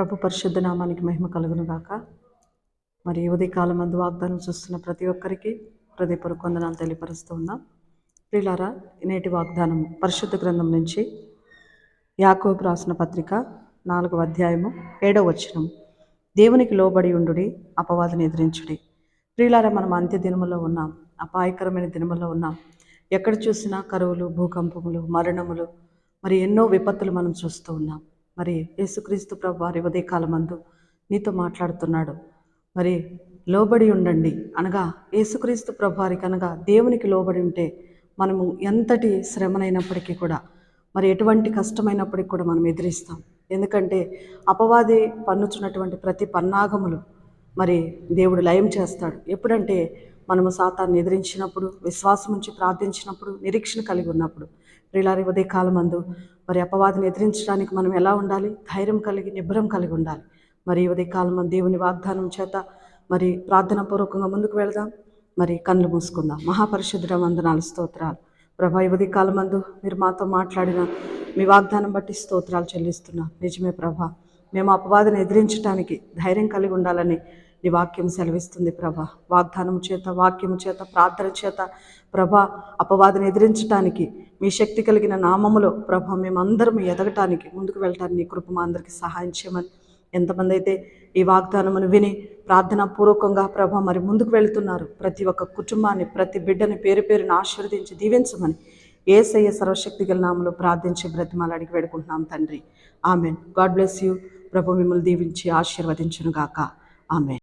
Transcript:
ప్రభు పరిశుద్ధ నామానికి మహిమ కలుగును గాక. మరి ఉదయకాలం మందు వాగ్దానం చూస్తున్న ప్రతి ఒక్కరికి హృదయపూర్వక వందనాలు తెలియపరుస్తూ ఉన్నాం. ప్రిలారా నేటి వాగ్దానం పరిశుద్ధ గ్రంథం నుంచి యాకోబు రాసిన పత్రిక నాలుగవ అధ్యాయము ఏడవ వచనం. దేవునికి లోబడి ఉండుడి అపవాదిని ఎదిరించుడి. ప్రియులారా మనం అంత్య దినములో ఉన్నాం అపాయకరమైన దినములో ఉన్నాం. ఎక్కడ చూసినా కరువులు భూకంపములు మరణములు మరి ఎన్నో విపత్తులు మనం చూస్తూ ఉన్నాం. మరి యేసుక్రీస్తు ప్రభు వారి ఉదయకాలమందు నీతో మాట్లాడుతున్నాడు. మరి లోబడి ఉండండి. అనగా యేసుక్రీస్తు ప్రభు వారికి అనగా దేవునికి లోబడి ఉంటే మనము ఎంతటి శ్రమనైనప్పటికీ కూడా మరి ఎటువంటి కష్టమైనప్పటికీ కూడా మనం ఎదిరిస్తాం. ఎందుకంటే అపవాది పన్నుచున్నటువంటి ప్రతి పన్నాగములు మరి దేవుడు లయం చేస్తాడు. ఎప్పుడంటే మనము సాతాన్ని ఎదిరించినప్పుడు విశ్వాసం ఉంచి ప్రార్థించినప్పుడు నిరీక్షణ కలిగి ఉన్నప్పుడు ప్రిలారి ఉదయ కాలమందు. మరి అపవాదిని ఎదిరించడానికి మనం ఎలా ఉండాలి? ధైర్యం కలిగి నిబ్బరం కలిగి ఉండాలి. మరి ఉదయ కాలమందు దేవుని వాగ్దానం చేత మరి ప్రార్థన పూర్వకంగా ముందుకు వెళదాం. మరి కళ్ళు మూసుకుందాం. మహాపరిశుద్ధ వందనాలు స్తోత్రాలు. ప్రభా యువతి కాలమందు మీరు మాతో మాట్లాడిన మీ వాగ్దానం బట్టి స్తోత్రాలు చెల్లిస్తున్నా. నిజమే ప్రభా మేము అపవాదిని ఎదిరించడానికి ధైర్యం కలిగి ఉండాలని నీ వాక్యం సెలవిస్తుంది ప్రభా. వాగ్దానం చేత వాక్యం చేత ప్రార్థన చేత ప్రభా అపవాదిని ఎదిరించడానికి మీ శక్తి కలిగిన నామములో ప్రభా మేమందరం ఎదగటానికి ముందుకు వెళ్ళటానికి నీ కృప మా అందరికీ సహాయం చేయమని ఎంతమంది అయితే ఈ వాగ్దానమును విని ప్రార్థనా పూర్వకంగా ప్రభ మరి ముందుకు వెళుతున్నారు. ప్రతి ఒక్క కుటుంబాన్ని ప్రతి బిడ్డని పేరు పేరుని ఆశీర్వదించి దీవించమని ఏసయ్య సర్వశక్తి గల నామలో ప్రార్థించి బ్రతిమాలు అడిగి వేడుకుంటున్నాం తండ్రి. ఆమెన్. God bless you. ప్రభు మిమ్మల్ని దీవించి ఆశీర్వదించునుగాక. ఆమెన్.